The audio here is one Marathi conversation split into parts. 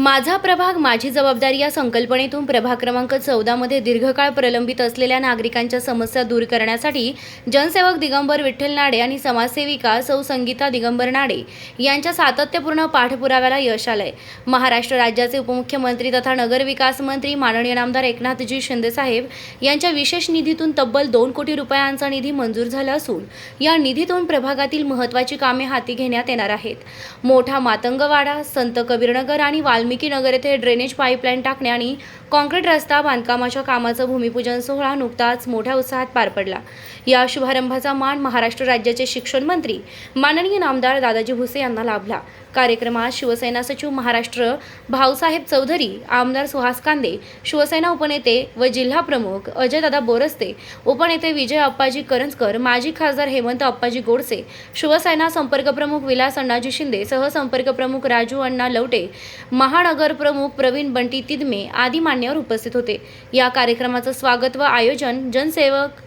माझा प्रभाग माझी जबाबदारी या संकल्पनेतून प्रभाग क्रमांक चौदामध्ये दीर्घकाळ प्रलंबित असलेल्या नागरिकांच्या समस्या दूर करण्यासाठी जनसेवक दिगंबर विठ्ठल नाडे आणि समाजसेविका सौ संगीता दिगंबर नाडे यांच्या सातत्यपूर्ण पाठपुराव्याला यश आलंय. महाराष्ट्र राज्याचे उपमुख्यमंत्री तथा नगरविकास मंत्री माननीय नामदार एकनाथजी शिंदेसाहेब यांच्या विशेष निधीतून तब्बल दोन कोटी रुपयांचा निधी मंजूर झाला असून या निधीतून प्रभागातील महत्त्वाची कामे हाती घेण्यात येणार आहेत. मोठा मातंगवाडा संत कबीरनगर आणि वाल्मिकी नगर येथे ड्रेनेज पाईपलाईन टाकणे आणि कॉन्क्रीट रस्ता बांधकामाच्या कामाचं भूमिपूजन सोहळा नुकताच मोठ्या उत्साहात पार पडला. या शुभारंभाचा मान महाराष्ट्र राज्याचे शिक्षण मंत्री माननीय नामदार दादाजी भुसे यांना लाभला. कार्यक्रमात शिवसेना सचिव महाराष्ट्र भाऊसाहेब चौधरी आमदार सुहास कांदे शिवसेना उपनेते व जिल्हा प्रमुख अजयदादा बोरस्ते उपनेते विजय अप्पाजी करंजकर माजी खासदार हेमंत अप्पाजी गोडसे शिवसेना संपर्क प्रमुख विलास अण्णाजी शिंदे सहसंपर्क प्रमुख राजू अण्णा लवटे महा प्रमुख प्रवीण बंटी तिदमे आदी मान्यवर उपस्थित होते. या कार्यक्रमाचं स्वागत व आयोजन जनसेवक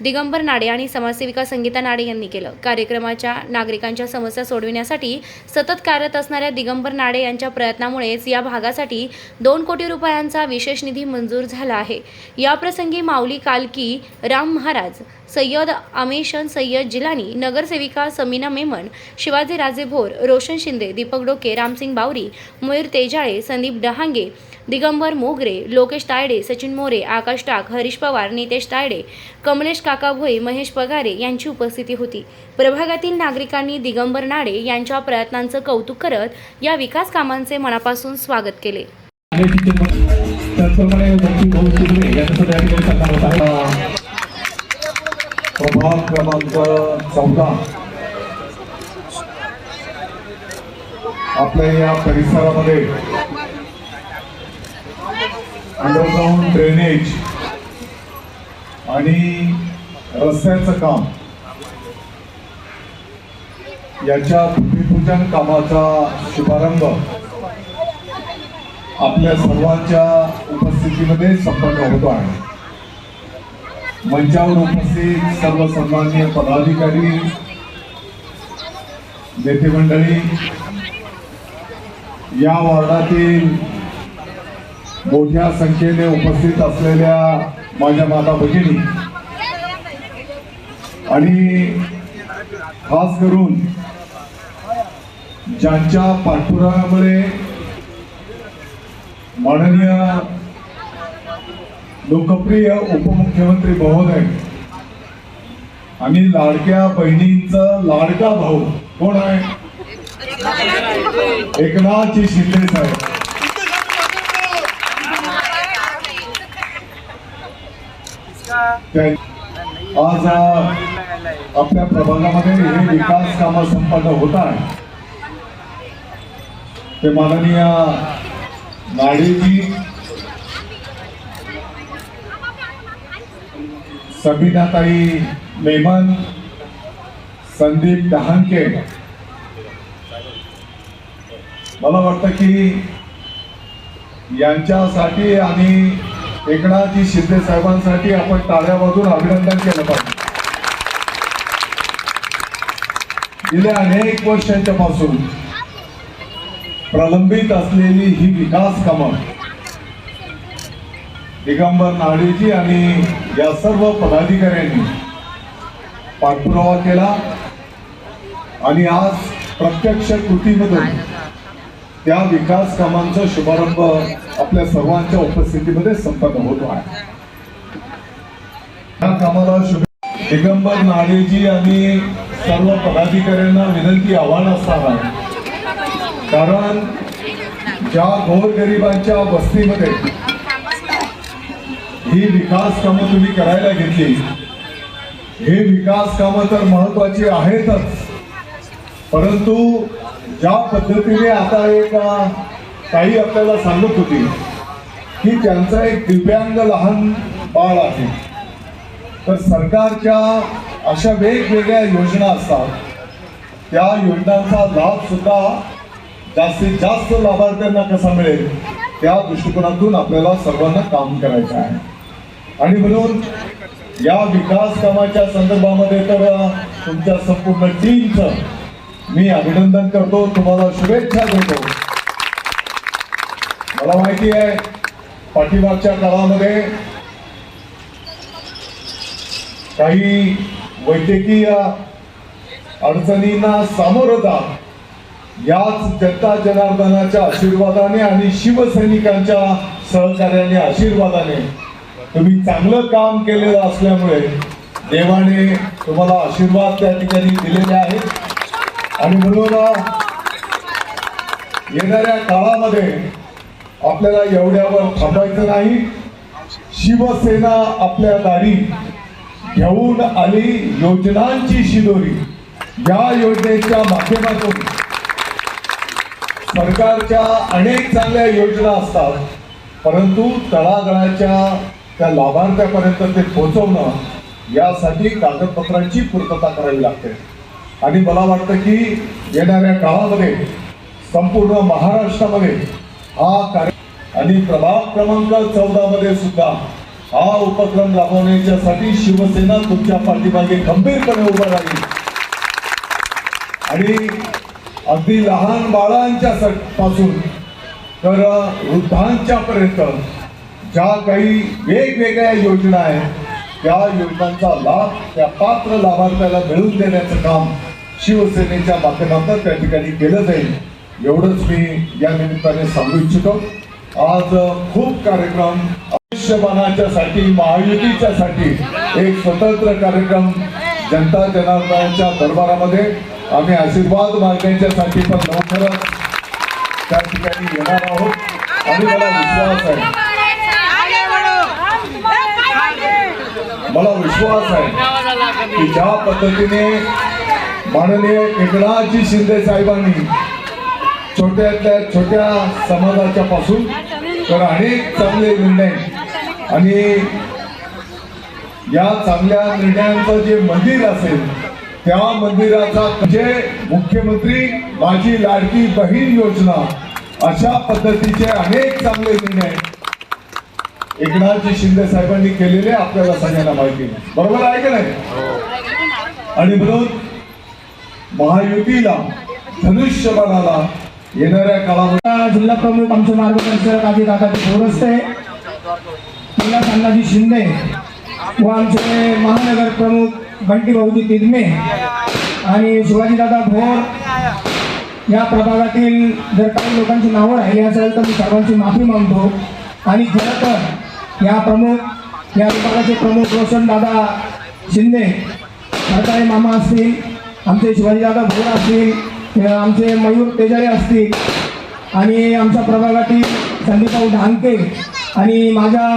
दिगंबर नाडे आणि समाजसेविका संगीता नाडे यांनी केलं. कार्यक्रमाच्या नागरिकांच्या समस्या सोडविण्यासाठी सतत कार्यरत असणाऱ्या दिगंबर नाडे यांच्या प्रयत्नामुळेच या भागासाठी दोन कोटी रुपयांचा विशेष निधी मंजूर झाला आहे. याप्रसंगी माऊली कालकी राम महाराज सय्यद अमेशन सय्यद जिलानी नगरसेविका समीना मेमन शिवाजी राजे भोर रोशन शिंदे दीपक डोके रामसिंग बावरी मयूर तेजाळे संदीप डहांगे दिगंबर मोगरे लोकेश तायडे सचिन मोरे आकाश टाक हरीश पवार नितेश तायडे कमलेश काका भोई महेश पगारे यांची उपस्थिती होती. प्रभागातील नागरिकांनी दिगंबर नाडे यांच्या प्रयत्नांचं कौतुक करत या विकास कामांचे मनापासून स्वागत केले. प्रभाग क्रमांक चौदा. आपल्या या परिसरामध्ये अंडरग्राऊंड ड्रेनेज आणि रस्त्याचं काम. याच्या भूमिपूजन कामाचा शुभारंभ आपल्या सर्वांच्या उपस्थितीमध्ये संपन्न होतो आहे. मंचावर उपस्थित सर्व सन्माननीय पदाधिकारी नेते मंडळी या वॉर्डातील मोठ्या संख्येने उपस्थित असलेल्या माझ्या माता भगिनी. आणि खास करून ज्यांच्या पाठपुराव्यामुळे माननीय लोकप्रिय उपमुख्यमंत्री महोदय आणि लाडक्या बहिणींचा लाडका भाऊ कोण आहे? एकनाथजी शिंदे साहेब. आज आपल्या प्रभागामध्ये हे विकास कामं संपन्न होत आहे ते माननीय नाडेजी सबिताताई मेमन संदीप डहांके. मला वाटतं की यांच्यासाठी आणि एकनाथजी शिंदे साहेबांसाठी आपण टाळ्या वाजून अभिनंदन केलं पाहिजे. गेल्या अनेक वर्षांच्या पासून प्रलंबित असलेली ही विकास कामं दिगंबर नाडेजी आणि या सर्व पदाधिकाऱ्यांनी पाठपुरावा केला आणि आज प्रत्यक्ष कृतीमधून त्या विकास कामांचा शुभारंभ आपल्या सर्वांच्या उपस्थितीमध्ये संपन्न होतो आहे. या कामाला दिगंबर नाडेजी आणि सर्व पदाधिकाऱ्यांना विनंती आव्हान असणार आहे. कारण ज्या गोरगरिबांच्या वस्तीमध्ये ही विकास कामं तुम्ही करायला घेतली हे विकास कामं तर महत्वाची आहेतच. परंतु ज्या पद्धतीने आता एक काही आपल्याला सांगत होती की त्यांचा एक दिव्यांग लहान बाळ आहे. तर सरकारच्या अशा वेगवेगळ्या योजना असतात. त्या योजनांचा लाभ सुद्धा जास्तीत जास्त लाभार्थ्यांना कसा मिळेल त्या दृष्टिकोनातून आपल्याला सर्वांना काम करायचं आहे. आणि म्हणून या विकास कामाच्या संदर्भामध्ये तर तुमच्या संपूर्ण टीमचं मी अभिनंदन करतो तुम्हाला शुभेच्छा देतो. मला माहिती आहे पाठीमागच्या काळामध्ये काही वैद्यकीय अडचणींना सामोरं जात याच जनता जनार्दनाच्या आशीर्वादाने आणि शिवसैनिकांच्या सहकार्याने आशीर्वादाने तुम्ही चांगलं काम केलेलं असल्यामुळे देवाने तुम्हाला आशीर्वाद त्या ठिकाणी दिलेले आहेत. आणि म्हणून येणाऱ्या काळामध्ये आपल्याला एवढ्यावर थांबायचं नाही. शिवसेना आपल्या दारी घेऊन आली योजनांची शिदोरी. या योजनेच्या माध्यमातून सरकारच्या अनेक चांगल्या योजना असतात. परंतु तळागळाच्या त्या लाभार्थ्यापर्यंत ते पोहोचवणं यासाठी कागदपत्रांची पूर्तता करावी लागते. आणि मला वाटतं की येणाऱ्या काळामध्ये संपूर्ण महाराष्ट्रामध्ये हा कार्य आणि प्रभाग क्रमांक चौदा मध्ये सुद्धा हा उपक्रम राबवण्याच्यासाठी शिवसेना तुमच्या पाठीमागे खंबीरपणे उभा राहील. आणि अगदी लहान बाळांच्या पासून तर वृद्धांच्या पर्यंत ज्या काही वेगवेगळ्या योजना आहेत त्या योजनांचा लाभ त्या पात्र लाभार्थ्याला मिळवून देण्याचं काम शिवसेनेच्या माध्यमातून त्या ठिकाणी केलं जाईल एवढंच मी या निमित्ताने सांगू इच्छितो. आज खूप कार्यक्रम आयुष्यमानाच्या साठी महायुतीच्या साठी एक स्वतंत्र कार्यक्रम जनता जनार्दनाच्या दरबारामध्ये. आम्ही आशीर्वाद मागण्याच्यासाठी पण लवकरच त्या ठिकाणी येणार आहोत. आणि मला विश्वास आहे. मला विश्वास आहे की ज्या पद्धतीने माननीय एकनाथजी शिंदे साहेबांनी छोट्यातल्या छोट्या समाजाच्या पासून तर अनेक चांगले निर्णय आणि या चांगल्या निर्णयांचं जे मंदिर असेल त्या मंदिराचा म्हणजे मुख्यमंत्री माझी लाडकी बहीण योजना अशा पद्धतीचे अनेक चांगले निर्णय एकनाथजी शिंदे साहेबांनी केलेले आपल्याला सगळ्यांना माहिती. बरोबर आहे का नाही आणि म्हणून महायुतीला धनुष्यबाणाला येणाऱ्या काळामध्ये जिल्हा प्रमुख आमचे मार्गदर्शक आधी दादाजी बोरस्ते जिल्हा तानाजी शिंदे व आमचे महानगर प्रमुख बंटी भाऊजी तिदमे आणि शिवाजीदादा भोर या प्रभागातील जर काही लोकांची नावं राहिली असेल तर मी सर्वांची माफी मागतो. आणि खरं तर या प्रमुख या विभागाचे प्रमुख रोशन दादा शिंदे सरकारी मामा असतील. आमचे शिवाजीदादा भोर असतील आमचे मयूर तेजारे असतील आणि आमच्या प्रभागातील संदीपभाऊ ढांके आणि माझ्या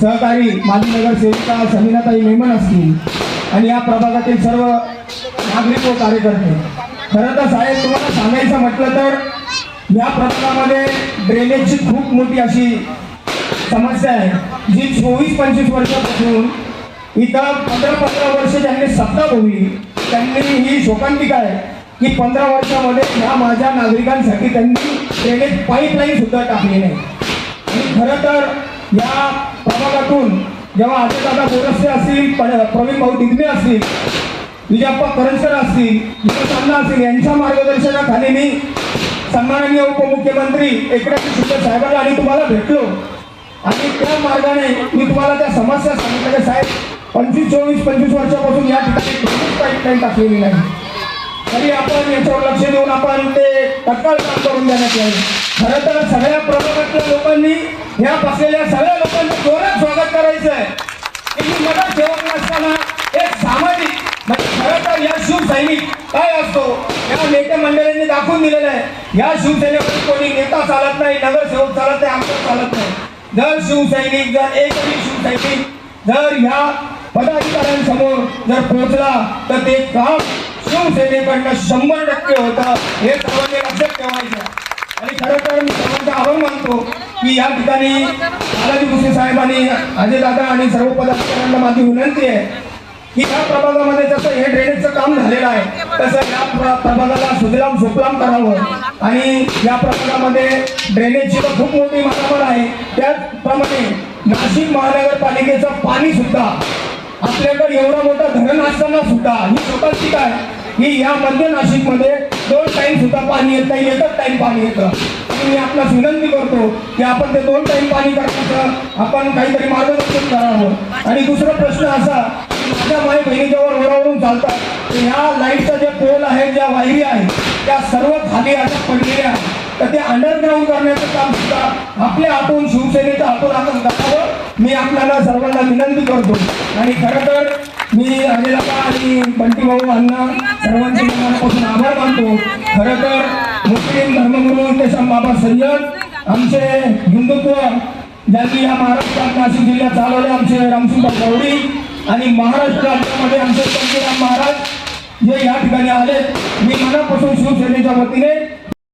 सहकारी माजी नगरसेविका समीनाताई मेमन असतील. आणि या प्रभागातील सर्व नागरिक व कार्यकर्ते. खरं तर साहेब तुम्हाला सांगायचं म्हटलं तर या प्रभागामध्ये ड्रेनेजची खूप मोठी अशी समस्या आहे. जी चोवीस पंचवीस वर्षापासून इथं पंधरा पंधरा वर्ष ज्यांनी सत्ता होईल त्यांनी ही शोकांतिका आहे की पंधरा वर्षामध्ये ह्या माझ्या नागरिकांसाठी त्यांनी ड्रेनेज पाईपलाईन सुद्धा टाकली नाही. आणि खरं तर या प्रभागातून जेव्हा दादा बोरस्ते असतील प्रवीण भाऊ दिग्ने असतील विजयप्पा करंजकर असतील विकास अण्णा असतील यांच्या मार्गदर्शनाखाली मी सन्माननीय उपमुख्यमंत्री एकनाथ शिंदे साहेबांना आणि तुम्हाला भेटलो. आणि त्या मार्गाने मी तुम्हाला त्या समस्या सांगितल्या साहेब पंचवीस चोवीस पंचवीस वर्षापासून या ठिकाणी पाईपलाईन टाकलेली नाही. तरी आपण याच्यावर लक्ष देऊन आपण ते तत्काळ काम करून देण्यात येईल. खरं तर सगळ्या प्रभागातल्या लोकांनी या बसलेल्या सगळ्या लोकांचं जोरात स्वागत करायचं आहे की मदत सेवक नसताना एक सामाजिक म्हणजे खरं तर या शिवसैनिक काय असतो या नेते मंडळींनी दाखवून दिलेलं आहे. या शिवसेनेमध्ये कोणी नेता चालत नाही नगरसेवक चालत नाही आमचं चालत नाही. जर शिवसैनिक जर एकही शिवसैनिक जर ह्या पदाधिकाऱ्यांसमोर जर पोहोचला तर ते काम शिवसेनेकडनं शंभर टक्के होतं. हे सर्वांनी लक्षात ठेवायचं आणि खरं तर मी सर्वांचा आभार मानतो की या ठिकाणी बालाजी भुसे साहेबांनी अजयदादा आणि सर्व पदाधिकाऱ्यांना माझी विनंती आहे की या प्रभागामध्ये जसं हे ड्रेनेजचं काम झालेलं आहे तसं या प्रभागाला सुजलाम सुफलाम करावं. आणि या प्रभागामध्ये ड्रेनेजची तर खूप मोठी मारामार आहे. त्याचप्रमाणे नाशिक महानगरपालिकेचं पाणी सुद्धा आपल्याकडे एवढं मोठं धरण असताना सुद्धा ही स्वतःची काय? की या मध्य नाशिकमध्ये दोन टाइम सुद्धा पाणी येत नाही एकच टाइम पाणी येतं मी आपणास विनंती करतो की आपण ते दोन टाइम पाणी करण्याचं आपण काहीतरी मार्गदर्शन करावं. आणि दुसरा प्रश्न असा माझ्या माई बहिणीजवळ रोडावरून चालतात. ह्या लाईटचा जे पोल आहे ज्या वायरी आहेत त्या सर्व खाली अशा पडलेल्या आहेत. तर ते अंडरग्राऊंड करण्याचं काम सुद्धा आपल्या हातून शिवसेनेच्या हातून आपण करावं. मी आपल्याला सर्वांना विनंती करतो. आणि खरं तर मी अनिलका आणि बंटी भाऊ अण्णा सर्वांचे मनापासून आभार मानतो. खरं तर मुस्लिम धर्मगुरू केशव बाबा सय्यद आमचे हिंदुत्व ज्यांनी या महाराष्ट्रात नाशिक जिल्ह्यात चालवले आमचे रामसिंह गवडी आणि महाराष्ट्र राज्यामध्ये आमचे पंचराम महाराज जे या ठिकाणी आले मी मनापासून शिवसेनेच्या वतीने